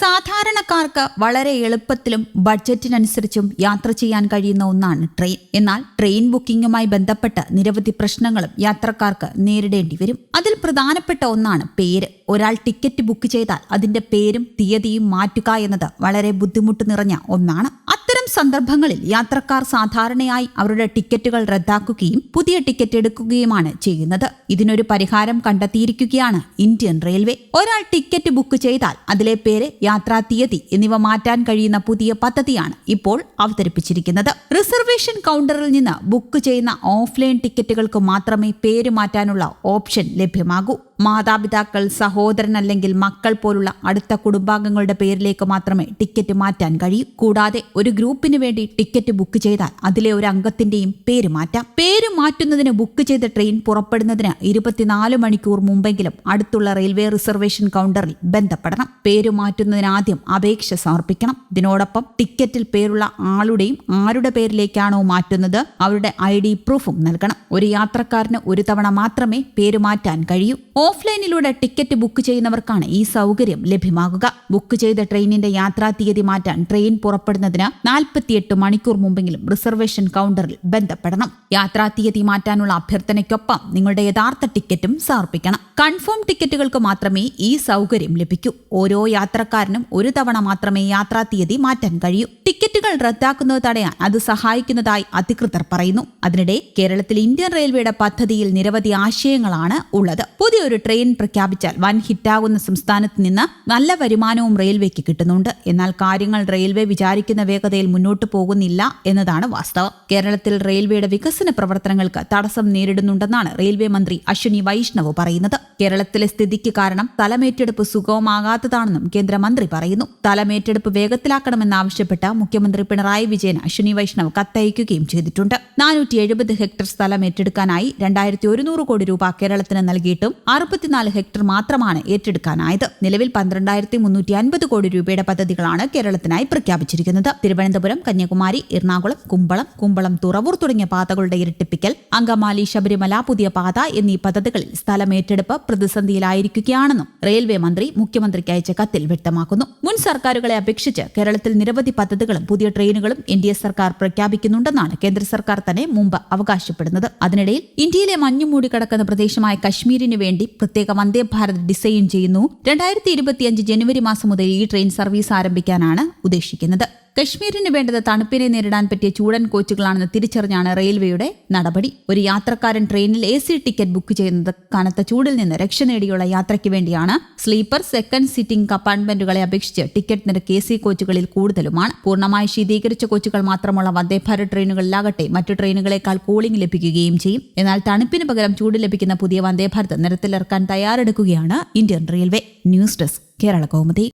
സാധാരണക്കാർക്ക് വളരെ എളുപ്പത്തിലും ബഡ്ജറ്റിനനുസരിച്ചും യാത്ര ചെയ്യാൻ കഴിയുന്ന ഒന്നാണ് ട്രെയിൻ. എന്നാൽ ട്രെയിൻ ബുക്കിംഗുമായി ബന്ധപ്പെട്ട നിരവധി പ്രശ്നങ്ങളും യാത്രക്കാർക്ക് നേരിടേണ്ടി വരും. അതിൽ പ്രധാനപ്പെട്ട ഒന്നാണ് പേര്. ഒരാൾ ടിക്കറ്റ് ബുക്ക് ചെയ്താൽ അതിന്റെ പേരും തീയതിയും മാറ്റുക എന്നത് വളരെ ബുദ്ധിമുട്ട് നിറഞ്ഞ ഒന്നാണ്. സന്ദർഭങ്ങളിൽ യാത്രക്കാർ സാധാരണയായി അവരുടെ ടിക്കറ്റുകൾ റദ്ദാക്കുകയും പുതിയ ടിക്കറ്റ് എടുക്കുകയുമാണ് ചെയ്യുന്നത്. ഇതിനൊരു പരിഹാരം കണ്ടെത്തിയിരിക്കുകയാണ് ഇന്ത്യൻ റെയിൽവേ. ഒരാൾ ടിക്കറ്റ് ബുക്ക് ചെയ്താൽ അതിലെ പേര് യാത്രാ തീയതി എന്നിവ മാറ്റാൻ കഴിയുന്ന പുതിയ പദ്ധതിയാണ് ഇപ്പോൾ അവതരിപ്പിച്ചിരിക്കുന്നത്. റിസർവേഷൻ കൗണ്ടറിൽ നിന്ന് ബുക്ക് ചെയ്യുന്ന ഓഫ്ലൈൻ ടിക്കറ്റുകൾക്ക് മാത്രമേ പേര് മാറ്റാനുള്ള ഓപ്ഷൻ ലഭ്യമാകൂ. മാതാപിതാക്കൾ സഹോദരൻ അല്ലെങ്കിൽ മക്കൾ പോലുള്ള അടുത്ത കുടുംബാംഗങ്ങളുടെ പേരിലേക്ക് മാത്രമേ ടിക്കറ്റ് മാറ്റാൻ കഴിയൂ. കൂടാതെ ഒരു ഗ്രൂപ്പിന് വേണ്ടി ടിക്കറ്റ് ബുക്ക് ചെയ്താൽ അതിലെ ഒരു അംഗത്തിന്റെയും പേര് മാറ്റാം. പേര് മാറ്റുന്നതിന് ബുക്ക് ചെയ്ത ട്രെയിൻ പുറപ്പെടുന്നതിന് ഇരുപത്തിനാല് മണിക്കൂർ മുമ്പെങ്കിലും അടുത്തുള്ള റെയിൽവേ റിസർവേഷൻ കൗണ്ടറിൽ ബന്ധപ്പെടണം. പേര് മാറ്റുന്നതിന് ആദ്യം അപേക്ഷ സമർപ്പിക്കണം. ഇതിനോടൊപ്പം ടിക്കറ്റിൽ പേരുള്ള ആളുടെയും ആരുടെ പേരിലേക്കാണോ മാറ്റുന്നത് അവരുടെ ഐ ഡി പ്രൂഫും നൽകണം. ഒരു യാത്രക്കാരന് ഒരു തവണ മാത്രമേ പേര് മാറ്റാൻ കഴിയൂ. ഓഫ്ലൈനിലൂടെ ടിക്കറ്റ് ബുക്ക് ചെയ്യുന്നവർക്കാണ് ഈ സൗകര്യം ലഭ്യമാകുക. ബുക്ക് ചെയ്ത ട്രെയിനിന്റെ യാത്രാ തീയതി മാറ്റാൻ ട്രെയിൻ പുറപ്പെടുന്നതിന് നാൽപ്പത്തിയെട്ട് മണിക്കൂർ മുമ്പെങ്കിലും റിസർവേഷൻ കൗണ്ടറിൽ ബന്ധപ്പെടണം. യാത്രാ തീയതി മാറ്റാനുള്ള അഭ്യർത്ഥനയ്ക്കൊപ്പം നിങ്ങളുടെ യഥാർത്ഥ ടിക്കറ്റും സമർപ്പിക്കണം. കൺഫേം ടിക്കറ്റുകൾക്ക് മാത്രമേ ഈ സൗകര്യം ലഭിക്കൂ. ഓരോ യാത്രക്കാരനും ഒരു തവണ മാത്രമേ യാത്രാ തീയതി മാറ്റാൻ കഴിയൂ. ടിക്കറ്റുകൾ റദ്ദാക്കുന്നത് തടയാൻ അത് സഹായിക്കുന്നതായി അധികൃതർ പറയുന്നു. അതിനിടെ കേരളത്തിൽ ഇന്ത്യൻ റെയിൽവേയുടെ പദ്ധതിയിൽ നിരവധി ആശയങ്ങളാണ് ഉള്ളത്. പുതിയൊരു ട്രെയിൻ പ്രഖ്യാപിച്ചാൽ വൻ ഹിറ്റാകുന്ന സംസ്ഥാനത്ത് നിന്ന് നല്ല വരുമാനവും റെയിൽവേക്ക് കിട്ടുന്നുണ്ട്. എന്നാൽ കാര്യങ്ങൾ റെയിൽവേ വിചാരിക്കുന്ന വേഗതയിൽ മുന്നോട്ട് പോകുന്നില്ല എന്നതാണ് വാസ്തവം. കേരളത്തിൽ റെയിൽവേയുടെ വികസന പ്രവർത്തനങ്ങൾക്ക് തടസ്സം നേരിടുന്നുണ്ടെന്നാണ് റെയിൽവേ മന്ത്രി അശ്വിനി വൈഷ്ണവ് പറയുന്നത്. കേരളത്തിലെ സ്ഥിതിക്ക് കാരണം തലമേറ്റെടുപ്പ് സുഗമമാകാത്തതാണെന്നും കേന്ദ്രമന്ത്രി പറയുന്നു. സ്ഥലമേറ്റെടുപ്പ് വേഗത്തിലാക്കണമെന്നാവശ്യപ്പെട്ട് മുഖ്യമന്ത്രി പിണറായി വിജയൻ അശ്വിനി വൈഷ്ണവ് കത്തയക്കുകയും ചെയ്തിട്ടുണ്ട്. നാനൂറ്റി ഹെക്ടർ സ്ഥലം ഏറ്റെടുക്കാനായി രണ്ടായിരത്തി ഒരുന്നൂറ് കോടി രൂപ കേരളത്തിന് നൽകിയിട്ടും അറുപത്തിനാല് ഹെക്ടർ മാത്രമാണ് ഏറ്റെടുക്കാനായത്. നിലവിൽ പന്ത്രണ്ടായിരത്തി മുന്നൂറ്റി അൻപത് കോടി രൂപയുടെ പദ്ധതികളാണ് കേരളത്തിനായി പ്രഖ്യാപിച്ചിരിക്കുന്നത്. തിരുവനന്തപുരം കന്യാകുമാരി എറണാകുളം കുമ്പളം കുമ്പളം തുറവൂർ തുടങ്ങിയ പാതകളുടെ ഇരട്ടിപ്പിക്കൽ അങ്കമാലി ശബരിമല പുതിയ പാത എന്നീ പദ്ധതികളിൽ സ്ഥലം ഏറ്റെടുപ്പ് പ്രതിസന്ധിയിലായിരിക്കുകയാണെന്നും റെയിൽവേ മന്ത്രി മുഖ്യമന്ത്രിക്ക് അയച്ച കത്തിൽ വ്യക്തമാക്കുന്നു. മുൻ സർക്കാരുകളെ അപേക്ഷിച്ച് കേരളത്തിൽ നിരവധി പദ്ധതികളും പുതിയ ട്രെയിനുകളും എൻ ഡി എ സർക്കാർ പ്രഖ്യാപിക്കുന്നുണ്ടെന്നാണ് കേന്ദ്ര സർക്കാർ തന്നെ മുമ്പ് അവകാശപ്പെടുന്നത്. അതിനിടയിൽ ഇന്ത്യയിലെ മഞ്ഞുമൂടി കിടക്കുന്ന പ്രദേശമായ കശ്മീരിന് വേണ്ടി പ്രത്യേക വന്ദേ ഭാരത് ഡിസൈൻ ചെയ്യുന്നു. രണ്ടായിരത്തി ഇരുപത്തിയഞ്ച് ജനുവരി മാസം മുതൽ ഈ ട്രെയിൻ സർവീസ് ആരംഭിക്കാനാണ് ഉദ്ദേശിക്കുന്നത്. കശ്മീരിന് വേണ്ടത് തണുപ്പിനെ നേരിടാൻ പറ്റിയ ചൂടൻ കോച്ചുകളാണെന്ന് തിരിച്ചറിഞ്ഞാണ് റെയിൽവേയുടെ നടപടി. ഒരു യാത്രക്കാരൻ ട്രെയിനിൽ എ സി ടിക്കറ്റ് ബുക്ക് ചെയ്യുന്നത് കനത്ത ചൂടിൽ നിന്ന് രക്ഷ നേടിയുള്ള യാത്രയ്ക്ക് വേണ്ടിയാണ്. സ്ലീപ്പർ സെക്കൻഡ് സിറ്റിംഗ് കമ്പാർട്ട്മെന്റുകളെ അപേക്ഷിച്ച് ടിക്കറ്റ് നിരക്ക് എ സി കോച്ചുകളിൽ കൂടുതലുമാണ്. പൂർണമായി ശീതീകരിച്ച കോച്ചുകൾ മാത്രമുള്ള വന്ദേഭാരത് ട്രെയിനുകളിലാകട്ടെ മറ്റു ട്രെയിനുകളെക്കാൾ കൂളിംഗ് ലഭിക്കുകയും ചെയ്യും. എന്നാൽ തണുപ്പിന് പകരം ചൂട് ലഭിക്കുന്ന പുതിയ വന്ദേഭാരത് നിരത്തിലിറക്കാൻ തയ്യാറെടുക്കുകയാണ് Indian Railway. News desk Kerala Kaumudi.